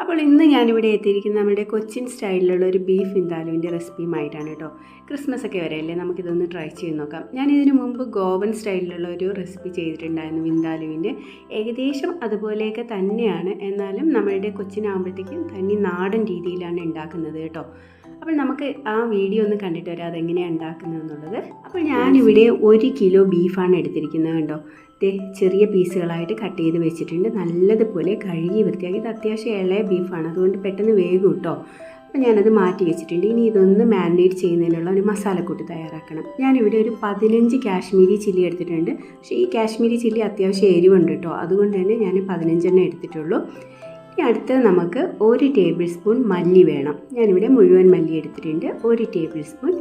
അപ്പോൾ ഇന്ന് ഞാനിവിടെ എത്തിയിരിക്കുന്നത് നമ്മുടെ കൊച്ചിൻ സ്റ്റൈലിലുള്ള ഒരു ബീഫ് ഇന്താലുവിന്റെ റെസിപ്പിയുമായിട്ടാണ് കേട്ടോ. ക്രിസ്മസ് ഒക്കെ വരെയല്ലേ നമുക്കിതൊന്ന് ട്രൈ ചെയ്ത് നോക്കാം. ഞാൻ ഇതിനു മുമ്പ് ഗോവൻ സ്റ്റൈലിലുള്ള ഒരു റെസിപ്പി ചെയ്തിട്ടുണ്ടായിരുന്നു വിന്താലുവിന്റെ ഏകദേശം അതുപോലെയൊക്കെ തന്നെയാണ്. എന്നാലും നമ്മളുടെ കൊച്ചിനാകുമ്പോഴത്തേക്കും തനി നാടൻ രീതിയിലാണ് ഉണ്ടാക്കുന്നത് കേട്ടോ. അപ്പോൾ നമുക്ക് ആ വീഡിയോ ഒന്ന് കണ്ടിട്ട് വരാം അതെങ്ങനെയാണ് ഉണ്ടാക്കുന്നത് എന്നുള്ളത്. അപ്പോൾ ഞാനിവിടെ ഒരു കിലോ ബീഫാണ് എടുത്തിരിക്കുന്നത് കണ്ടോ? ദേ ചെറിയ പീസുകളായിട്ട് കട്ട് ചെയ്ത് വെച്ചിട്ടുണ്ട്. നല്ലതുപോലെ കഴുകി വൃത്തിയാക്കി. ഇത് അത്യാവശ്യം ഇളയ ബീഫാണ്. അതുകൊണ്ട് പെട്ടെന്ന് വേഗം കേട്ടോ അപ്പോൾ ഞാനത് മാറ്റി വെച്ചിട്ടുണ്ട്. ഇനി ഇതൊന്ന് മാരിനേറ്റ് ചെയ്യുന്നതിനുള്ള ഒരു മസാലക്കൂട്ട് തയ്യാറാക്കണം. ഞാനിവിടെ ഒരു പതിനഞ്ച് കാശ്മീരി ചില്ലി എടുത്തിട്ടുണ്ട്. പക്ഷേ ഈ കാശ്മീരി ചില്ലി അത്യാവശ്യം എരിവുണ്ട് കേട്ടോ. അതുകൊണ്ട് തന്നെ ഞാൻ പതിനഞ്ചെണ്ണം എടുത്തിട്ടുള്ളൂ. ഇനി അടുത്തത് നമുക്ക് ഒരു ടേബിൾ സ്പൂൺ മല്ലി വേണം. ഞാനിവിടെ മുഴുവൻ മല്ലി എടുത്തിട്ടുണ്ട്. ഒരു ടേബിൾ സ്പൂൺ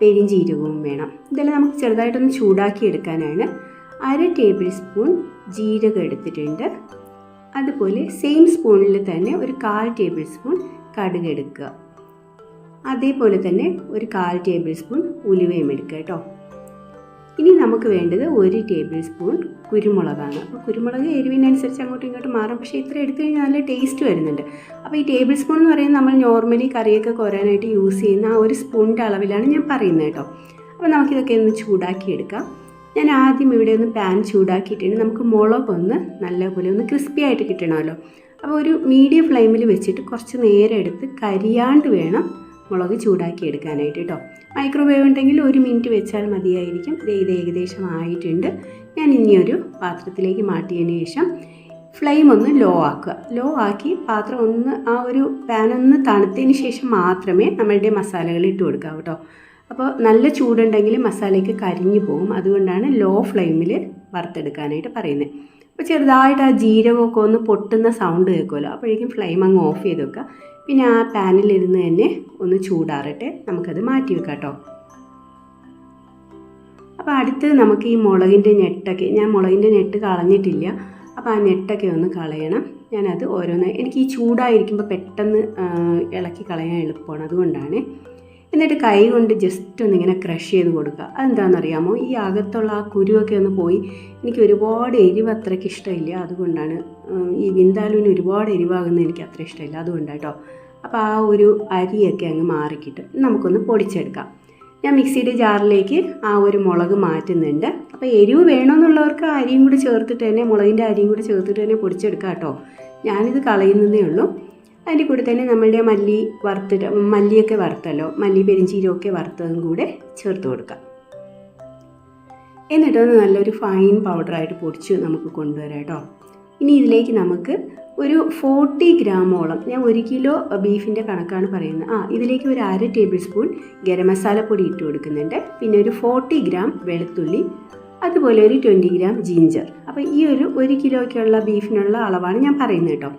പെരിഞ്ചീരകവും വേണം. ഇതെല്ലാം നമുക്ക് ചെറുതായിട്ടൊന്ന് ചൂടാക്കി എടുക്കാനാണ്. അര ടേബിൾ സ്പൂൺ ജീരകം എടുത്തിട്ടുണ്ട്. അതുപോലെ സെയിം സ്പൂണിൽ തന്നെ ഒരു കാൽ ടേബിൾ സ്പൂൺ കടുക് എടുക്കുക. അതേപോലെ തന്നെ ഒരു കാൽ ടേബിൾ സ്പൂൺ ഉലുവയും എടുക്കുക കേട്ടോ. ഇനി നമുക്ക് വേണ്ടത് ഒരു ടേബിൾ സ്പൂൺ കുരുമുളകാണ്. അപ്പോൾ കുരുമുളക് എരിവിനനുസരിച്ച് അങ്ങോട്ടും ഇങ്ങോട്ടും മാറും. പക്ഷേ ഇത്ര എടുത്തു കഴിഞ്ഞാൽ നല്ല ടേസ്റ്റ് വരുന്നുണ്ട്. അപ്പോൾ ഈ ടേബിൾ സ്പൂൺ എന്ന് പറയുന്നത് നമ്മൾ നോർമലി കറിയൊക്കെ കോരാനായിട്ട് യൂസ് ചെയ്യുന്ന ആ ഒരു സ്പൂണിന്റെ അളവിലാണ് ഞാൻ പറയുന്നത് കേട്ടോ. അപ്പോൾ നമുക്കിതൊക്കെ ഒന്ന് ചൂടാക്കിയെടുക്കാം. ഞാൻ ആദ്യം ഇവിടെ ഒന്ന് പാൻ ചൂടാക്കിയിട്ടുണ്ട്. നമുക്ക് മുളകൊന്ന് നല്ലപോലെ ഒന്ന് ക്രിസ്പി ആയിട്ട് കിട്ടണമല്ലോ. അപ്പോൾ ഒരു മീഡിയം ഫ്ലെയിമിൽ വെച്ചിട്ട് കുറച്ച് നേരം എടുത്ത് കരിയാണ്ട് വേണം മുളക് ചൂടാക്കി എടുക്കാനായിട്ട് കേട്ടോ. മൈക്രോവേവ് ഉണ്ടെങ്കിൽ ഒരു മിനിറ്റ് വെച്ചാൽ മതിയായിരിക്കും. ഇത് ഏകദേശം ആയിട്ടുണ്ട്. ഞാൻ ഇനിയൊരു പാത്രത്തിലേക്ക് മാറ്റിയതിന് ശേഷം ഫ്ലെയിം ഒന്ന് ലോ ആക്കുക. ലോ ആക്കി പാത്രം ഒന്ന് ആ ഒരു പാൻ ഒന്ന് തണുത്തതിന് ശേഷം മാത്രമേ നമ്മളുടെ മസാലകൾ ഇട്ട് കൊടുക്കാവൂ കേട്ടോ അപ്പോൾ നല്ല ചൂടുണ്ടെങ്കിൽ മസാലയ്ക്ക് കരിഞ്ഞു പോകും. അതുകൊണ്ടാണ് ലോ ഫ്ലെയിമിൽ വറുത്തെടുക്കാനായിട്ട് പറയുന്നത് അപ്പോൾ ചെറുതായിട്ട് ആ ജീരകമൊക്കെ ഒന്ന് പൊട്ടുന്ന സൗണ്ട് കേൾക്കുമല്ലോ. അപ്പോഴേക്കും ഫ്ലെയിം അങ്ങ് ഓഫ് ചെയ്ത് വെക്കുക. പിന്നെ ആ പാനിലിരുന്ന് തന്നെ ഒന്ന് ചൂടാറട്ടെ നമുക്കത് മാറ്റി വെക്കാം കേട്ടോ. അപ്പോൾ അടുത്ത് നമുക്ക് ഈ മുളകിന്റെ ഞെട്ടൊക്കെ ഞാൻ മുളകിന്റെ ഞെട്ട് കളഞ്ഞിട്ടില്ല. അപ്പോൾ ആ ഞെട്ടൊക്കെ ഒന്ന് കളയണം. ഞാനത് ഓരോന്ന് എനിക്ക് ഈ ചൂടായിരിക്കുമ്പോൾ പെട്ടെന്ന് ഇളക്കി കളയാൻ എളുപ്പമാണ് അതുകൊണ്ടാണ്. എന്നിട്ട് കൈ കൊണ്ട് ജസ്റ്റ് ഒന്ന് ഇങ്ങനെ ക്രഷ് ചെയ്ത് കൊടുക്കുക. അതെന്താണെന്നറിയാമോ? ഈ അകത്തുള്ള ആ കുരുവൊക്കെ ഒന്ന് പോയി എനിക്ക് ഒരുപാട് എരിവ് അത്രയ്ക്ക് ഇഷ്ടമില്ല. അതുകൊണ്ടാണ് ഈ വിന്താലുവിന് ഒരുപാട് എരിവാകുന്നത് എനിക്ക് അത്ര ഇഷ്ടമില്ല. അതുകൊണ്ടാണ് കേട്ടോ. അപ്പോൾ ആ ഒരു അരിയൊക്കെ അങ്ങ് മാറിക്കിട്ടും. നമുക്കൊന്ന് പൊടിച്ചെടുക്കാം. ഞാൻ മിക്സിയുടെ ജാറിലേക്ക് ആ ഒരു മുളക് മാറ്റുന്നുണ്ട്. അപ്പോൾ എരിവ് വേണമെന്നുള്ളവർക്ക് അരിയും കൂടി ചേർത്തിട്ട് തന്നെ മുളകിന്റെ അരിയും കൂടി ചേർത്തിട്ട് തന്നെ പൊടിച്ചെടുക്കാം കേട്ടോ. ഞാനിത് കളയുന്നതേ ഉള്ളൂ. അതിന്റെ കൂടെ തന്നെ നമ്മളുടെ മല്ലി വറുത്തിട്ട് മല്ലിയൊക്കെ വറുത്തല്ലോ മല്ലി പെരിഞ്ചീരമൊക്കെ വറുത്തതും കൂടെ ചേർത്ത് കൊടുക്കാം. എന്നിട്ടൊന്ന് നല്ലൊരു ഫൈൻ പൗഡറായിട്ട് പൊടിച്ച് നമുക്ക് കൊണ്ടുവരാം കേട്ടോ. ഇനി ഇതിലേക്ക് നമുക്ക് ഒരു ഫോർട്ടി ഗ്രാമോളം ഞാൻ ഒരു കിലോ ബീഫിന്റെ കണക്കാണ് പറയുന്നത്. ആ ഇതിലേക്ക് ഒരു അര ടേബിൾ സ്പൂൺ ഗരം മസാലപ്പൊടി ഇട്ട് കൊടുക്കുന്നുണ്ട്. പിന്നെ ഒരു ഫോർട്ടി ഗ്രാം വെളുത്തുള്ളി അതുപോലെ ഒരു ട്വന്റി ഗ്രാം ജിഞ്ചർ അപ്പോൾ ഈ ഒരു ഒരു കിലോയ്ക്കുള്ള ബീഫിനുള്ള അളവാണ് ഞാൻ പറയുന്നത് കേട്ടോ.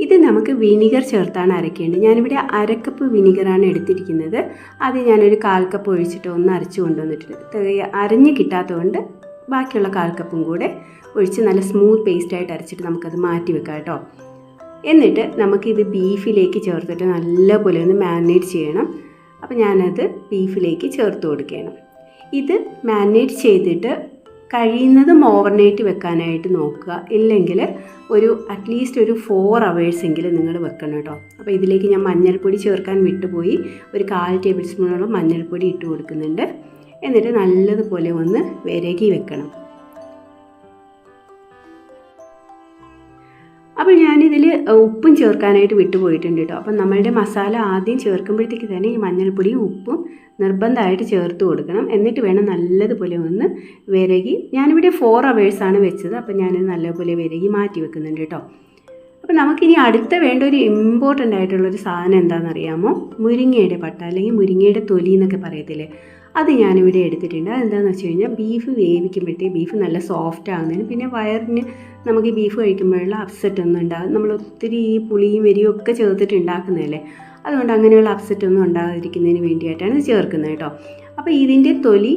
ഇത് നമുക്ക് വിനിഗർ ചേർത്താണ് അരയ്ക്കേണ്ടത് ഞാനിവിടെ അരക്കപ്പ് വിനിഗറാണ് എടുത്തിരിക്കുന്നത്. അത് ഞാനൊരു കാൽ കപ്പ് ഒഴിച്ചിട്ട് ഒന്ന് അരച്ച് കൊണ്ടുവന്നിട്ടുണ്ട്. അരഞ്ഞ് കിട്ടാത്തതുകൊണ്ട് ബാക്കിയുള്ള കാൽ കപ്പും കൂടെ ഒഴിച്ച് നല്ല സ്മൂത്ത് പേസ്റ്റായിട്ട് അരച്ചിട്ട് നമുക്കത് മാറ്റി വെക്കാം കേട്ടോ. എന്നിട്ട് നമുക്കിത് ബീഫിലേക്ക് ചേർത്തിട്ട് നല്ലപോലെ ഒന്ന് മാരിനേറ്റ് ചെയ്യണം. അപ്പോൾ ഞാനത് ബീഫിലേക്ക് ചേർത്ത് കൊടുക്കണം ഇത് മാരിനേറ്റ് ചെയ്തിട്ട് കഴിയുന്നതും ഓവർനൈറ്റ് വെക്കാനായിട്ട് നോക്കുക. ഇല്ലെങ്കിൽ ഒരു അറ്റ്ലീസ്റ്റ് ഒരു ഫോർ അവേഴ്സെങ്കിലും നിങ്ങൾ വെക്കണം കേട്ടോ. അപ്പോൾ ഇതിലേക്ക് ഞാൻ മഞ്ഞൾപ്പൊടി ചേർക്കാൻ വിട്ടുപോയി. ഒരു കാൽ ടേബിൾ സ്പൂണോളം മഞ്ഞൾപ്പൊടി ഇട്ട് കൊടുക്കുന്നുണ്ട്. എന്നിട്ട് നല്ലതുപോലെ ഒന്ന് വിരകി വെക്കണം. അപ്പോൾ ഞാനിതിൽ ഉപ്പും ചേർക്കാനായിട്ട് വിട്ടുപോയിട്ടുണ്ട് കേട്ടോ. അപ്പം നമ്മളുടെ മസാല ആദ്യം ചേർക്കുമ്പോഴത്തേക്ക് തന്നെ ഈ മഞ്ഞൾപ്പൊടിയും ഉപ്പും നിർബന്ധമായിട്ട് ചേർത്ത് കൊടുക്കണം. എന്നിട്ട് വേണം നല്ലതുപോലെ ഒന്ന് വിരകി. ഞാനിവിടെ ഫോർ അവേഴ്സാണ് വെച്ചത്. അപ്പം ഞാനിത് നല്ലപോലെ വിരകി മാറ്റി വെക്കുന്നുണ്ട് കേട്ടോ. അപ്പോൾ നമുക്കിനി അടുത്ത വേണ്ട ഒരു ഇമ്പോർട്ടന്റ് ആയിട്ടുള്ളൊരു സാധനം എന്താണെന്നറിയാമോ? മുരിങ്ങയുടെ പട്ട അല്ലെങ്കിൽ മുരിങ്ങയുടെ തൊലി എന്നൊക്കെ പറയത്തില്ലേ? അത് ഞാനിവിടെ എടുത്തിട്ടുണ്ട്. അതെന്താണെന്ന് വെച്ച് കഴിഞ്ഞാൽ ബീഫ് വേവിക്കുമ്പോഴത്തേ ബീഫ് നല്ല സോഫ്റ്റ് ആകുന്നതിന് പിന്നെ വയറിന് നമുക്ക് ബീഫ് കഴിക്കുമ്പോഴുള്ള അപ്സെറ്റ് ഒന്നും ഉണ്ടാകും നമ്മൾ ഒത്തിരി പുളിയും എരിയും ഒക്കെ ചേർത്തിട്ട് ഉണ്ടാക്കുന്നതല്ലേ? അതുകൊണ്ട് അങ്ങനെയുള്ള അപ്സെറ്റ് ഒന്നും ഉണ്ടാകാതിരിക്കുന്നതിന് വേണ്ടിയിട്ടാണ് ചേർക്കുന്നത് കേട്ടോ. അപ്പോൾ ഇതിന്റെ തൊലി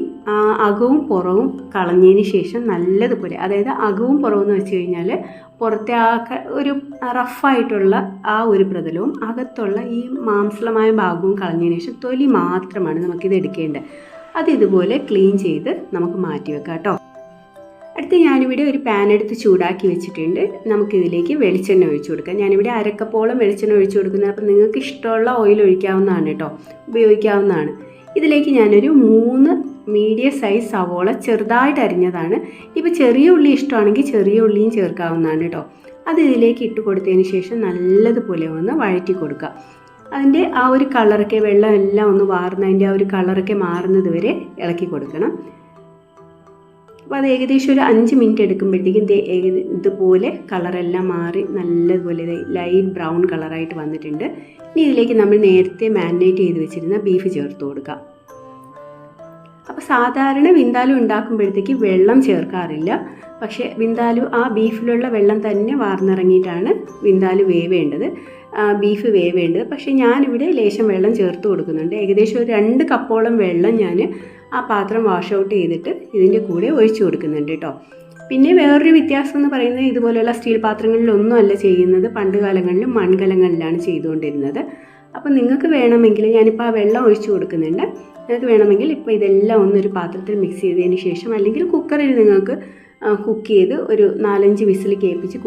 അകവും പുറവും കളഞ്ഞതിന് ശേഷം നല്ലതുപോലെ അതായത് അകവും പുറവും എന്ന് വെച്ച് കഴിഞ്ഞാൽ പുറത്തെ ആ ഒരു റഫായിട്ടുള്ള ആ ഒരു പ്രതലവും അകത്തുള്ള ഈ മാംസളമായ ഭാഗവും കളഞ്ഞതിന് ശേഷം തൊലി മാത്രമാണ് നമുക്കിത് എടുക്കേണ്ടത്. അത് ഇതുപോലെ ക്ലീൻ ചെയ്ത് നമുക്ക് മാറ്റി വെക്കാം കേട്ടോ. അടുത്ത് ഞാനിവിടെ ഒരു പാൻ എടുത്ത് ചൂടാക്കി വെച്ചിട്ടുണ്ട്. നമുക്കിതിലേക്ക് വെളിച്ചെണ്ണ ഒഴിച്ചു കൊടുക്കാം. ഞാനിവിടെ അരക്കപ്പോളം വെളിച്ചെണ്ണ ഒഴിച്ചു കൊടുക്കുന്നത്. അപ്പം നിങ്ങൾക്ക് ഇഷ്ടമുള്ള ഓയിൽ ഒഴിക്കാവുന്നതാണ് കേട്ടോ. ഉപയോഗിക്കാവുന്നതാണ്. ഇതിലേക്ക് ഞാനൊരു മൂന്ന് മീഡിയം സൈസ് സവോള ചെറുതായിട്ട് അരിഞ്ഞതാണ്. ഇപ്പോൾ ചെറിയ ഉള്ളി ഇഷ്ടമാണെങ്കിൽ ചെറിയ ഉള്ളിയും ചേർക്കാവുന്നതാണ് കേട്ടോ. അത് ഇതിലേക്ക് ഇട്ട് കൊടുത്തതിന് ശേഷം നല്ലതുപോലെ ഒന്ന് വഴറ്റി കൊടുക്കുക അതിന്റെ ആ ഒരു കളറൊക്കെ വെള്ളം എല്ലാം ഒന്ന് വാർന്നതിന്റെ ആ ഒരു കളറൊക്കെ മാറുന്നത് വരെ ഇളക്കി കൊടുക്കണം. അപ്പോൾ അത് ഏകദേശം ഒരു അഞ്ച് മിനിറ്റ് എടുക്കുമ്പോഴത്തേക്കും ഏക- ഇതുപോലെ കളറെല്ലാം മാറി നല്ലതുപോലെ ലൈറ്റ് ബ്രൗൺ കളറായിട്ട് വന്നിട്ടുണ്ട്. ഇനി ഇതിലേക്ക് നമ്മൾ നേരത്തെ മാരിനേറ്റ് ചെയ്ത് വെച്ചിരുന്ന ബീഫ് ചേർത്ത് കൊടുക്കുക അപ്പോൾ സാധാരണ വിന്താലു ഉണ്ടാക്കുമ്പോഴത്തേക്ക് വെള്ളം ചേർക്കാറില്ല. പക്ഷേ വിന്താലു ആ ബീഫിലുള്ള വെള്ളം തന്നെ വാർന്നിറങ്ങിയിട്ടാണ് വിന്താലു വേവേണ്ടത്. ബീഫ് വേവേണ്ടത്. പക്ഷേ ഞാനിവിടെ ലേശം വെള്ളം ചേർത്ത് കൊടുക്കുന്നുണ്ട്. ഏകദേശം ഒരു രണ്ട് കപ്പോളം വെള്ളം ഞാൻ ആ പാത്രം വാഷ് ഔട്ട് ചെയ്തിട്ട് ഇതിന്റെ കൂടെ ഒഴിച്ചു കൊടുക്കുന്നുണ്ട് കേട്ടോ പിന്നെ വേറൊരു വ്യത്യാസം എന്ന് പറയുന്നത് ഇതുപോലെയുള്ള സ്റ്റീൽ പാത്രങ്ങളിലൊന്നും അല്ല ചെയ്യുന്നത്. പണ്ട് കാലങ്ങളിലും മൺകലങ്ങളിലാണ് ചെയ്തുകൊണ്ടിരുന്നത്. അപ്പോൾ നിങ്ങൾക്ക് വേണമെങ്കിൽ ഞാനിപ്പോൾ ആ വെള്ളം ഒഴിച്ചു കൊടുക്കുന്നുണ്ട്. നിങ്ങൾക്ക് വേണമെങ്കിൽ ഇപ്പോൾ ഇതെല്ലാം ഒന്നൊരു പാത്രത്തിൽ മിക്സ് ചെയ്തതിന് ശേഷം അല്ലെങ്കിൽ കുക്കറിൽ നിങ്ങൾക്ക് കുക്ക് ചെയ്ത് ഒരു നാലഞ്ച് വിസിൽ കേൾപ്പിച്ച്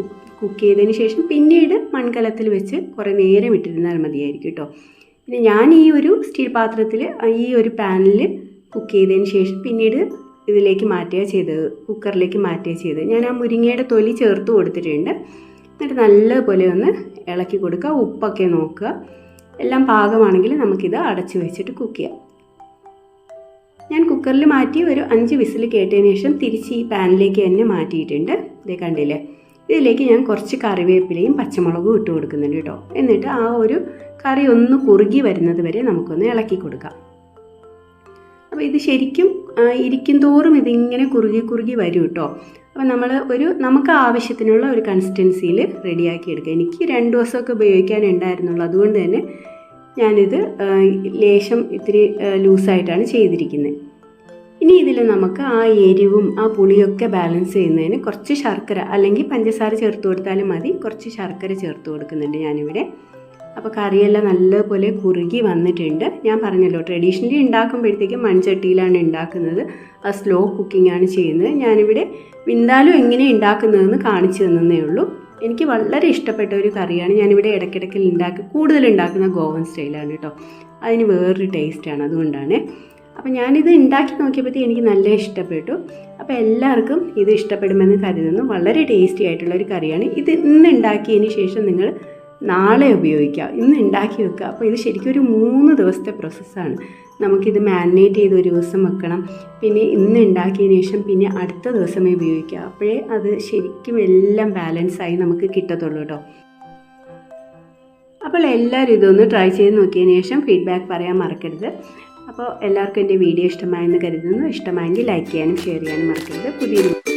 കുക്ക് ചെയ്തതിന് ശേഷം പിന്നീട് മൺകലത്തിൽ വെച്ച് കുറേ നേരം ഇട്ടിരുന്നാൽ മതിയായിരിക്കും കേട്ടോ പിന്നെ ഞാൻ ഈ ഒരു സ്റ്റീൽ പാത്രത്തിൽ ഈ ഒരു പാനിൽ കുക്ക് ചെയ്തതിന് ശേഷം പിന്നീട് ഇതിലേക്ക് മാറ്റുക ചെയ്തത് കുക്കറിലേക്ക് മാറ്റുക ചെയ്തത്. ഞാൻ ആ മുരിങ്ങയുടെ തൊലി ചേർത്ത് കൊടുത്തിട്ടുണ്ട്. എന്നിട്ട് നല്ലപോലെ ഒന്ന് ഇളക്കി കൊടുക്കുക ഉപ്പൊക്കെ നോക്കുക. എല്ലാം പാകമാണെങ്കിൽ നമുക്കിത് അടച്ചു വെച്ചിട്ട് കുക്ക് ചെയ്യാം. ഞാൻ കുക്കറിൽ മാറ്റി ഒരു അഞ്ച് വിസിൽ കേട്ടതിന് ശേഷം തിരിച്ച് ഈ പാനിലേക്ക് തന്നെ മാറ്റിയിട്ടുണ്ട്. ഇതേ കണ്ടില്ലേ? ഇതിലേക്ക് ഞാൻ കുറച്ച് കറിവേപ്പിലയും പച്ചമുളകും ഇട്ട് കൊടുക്കുന്നുണ്ട് കേട്ടോ. എന്നിട്ട് ആ ഒരു കറി ഒന്ന് കുറുകി വരുന്നത് വരെ നമുക്കൊന്ന് ഇളക്കി കൊടുക്കാം. അപ്പോൾ ഇത് ശരിക്കും ഇരിക്കും തോറും ഇതിങ്ങനെ കുറുകി കുറുകി വരും കേട്ടോ അപ്പോൾ നമ്മൾ ഒരു നമുക്ക് ആവശ്യത്തിനുള്ള ഒരു കൺസിസ്റ്റൻസിയിൽ റെഡിയാക്കി എടുക്കുക എനിക്ക് രണ്ട് ദിവസമൊക്കെ ഉപയോഗിക്കാനുണ്ടായിരുന്നുള്ളൂ അതുകൊണ്ട് തന്നെ ഞാനിത് ലേശം ഇത്തിരി ലൂസായിട്ടാണ് ചെയ്തിരിക്കുന്നത്. ഇനി ഇതിൽ നമുക്ക് ആ എരിവും ആ പുളിയൊക്കെ ബാലൻസ് ചെയ്യുന്നതിന് കുറച്ച് ശർക്കര അല്ലെങ്കിൽ പഞ്ചസാര ചേർത്ത് കൊടുത്താലും മതി. കുറച്ച് ശർക്കര ചേർത്ത് കൊടുക്കുന്നുണ്ട് ഞാനിവിടെ. അപ്പോൾ കറിയെല്ലാം നല്ലപോലെ കുറുകി വന്നിട്ടുണ്ട്. ഞാൻ പറഞ്ഞല്ലോ ട്രഡീഷണലി ഉണ്ടാക്കുമ്പോഴത്തേക്കും മൺചട്ടിയിലാണ് ഉണ്ടാക്കുന്നത്. അത് സ്ലോ കുക്കിംഗ് ആണ് ചെയ്യുന്നത്. ഞാനിവിടെ വിന്താലും എങ്ങനെ ഉണ്ടാക്കുന്നതെന്ന് കാണിച്ചു തന്നേ ഉള്ളൂ. എനിക്ക് വളരെ ഇഷ്ടപ്പെട്ട ഒരു കറിയാണ്. ഞാനിവിടെ ഇടയ്ക്കിടയ്ക്ക് ഉണ്ടാക്കി കൂടുതൽ ഉണ്ടാക്കുന്ന ഗോവൻ സ്റ്റൈലാണ് കേട്ടോ അതിന് വേറൊരു ടേസ്റ്റാണ് അതുകൊണ്ടാണ്. അപ്പോൾ ഞാനിത് ഉണ്ടാക്കി നോക്കിയപ്പോഴത്തേക്ക് എനിക്ക് നല്ല ഇഷ്ടപ്പെട്ടു. അപ്പോൾ എല്ലാവർക്കും ഇത് ഇഷ്ടപ്പെടുമെന്ന് കരുതുന്നു. വളരെ ടേസ്റ്റി ആയിട്ടുള്ള ഒരു കറിയാണ്. ഇത് ഇന്ന് ഉണ്ടാക്കിയതിന് ശേഷം നിങ്ങൾ നാളെ ഉപയോഗിക്കാം. ഇന്ന് ഉണ്ടാക്കി വെക്കുക. അപ്പോൾ ഇത് ശരിക്കും ഒരു മൂന്ന് ദിവസത്തെ പ്രോസസ്സാണ് നമുക്കിത് മാരിനേറ്റ് ചെയ്ത് ഒരു ദിവസം വെക്കണം. പിന്നെ ഇന്ന് ഉണ്ടാക്കിയതിന് ശേഷം പിന്നെ അടുത്ത ദിവസമേ ഉപയോഗിക്കുക. അപ്പോഴേ അത് ശരിക്കും എല്ലാം ബാലൻസായി നമുക്ക് കിട്ടത്തുള്ളൂ കേട്ടോ അപ്പോൾ എല്ലാവരും ഇതൊന്ന് ട്രൈ ചെയ്ത് നോക്കിയതിന് ശേഷം ഫീഡ്ബാക്ക് പറയാൻ മറക്കരുത്. അപ്പോൾ എല്ലാവർക്കും എന്റെ വീഡിയോ ഇഷ്ടമായെന്ന് കരുതുന്നു. ഇഷ്ടമായെങ്കിൽ ലൈക്ക് ചെയ്യാനും ഷെയർ ചെയ്യാനും മറക്കരുത്. പുതിയൊരു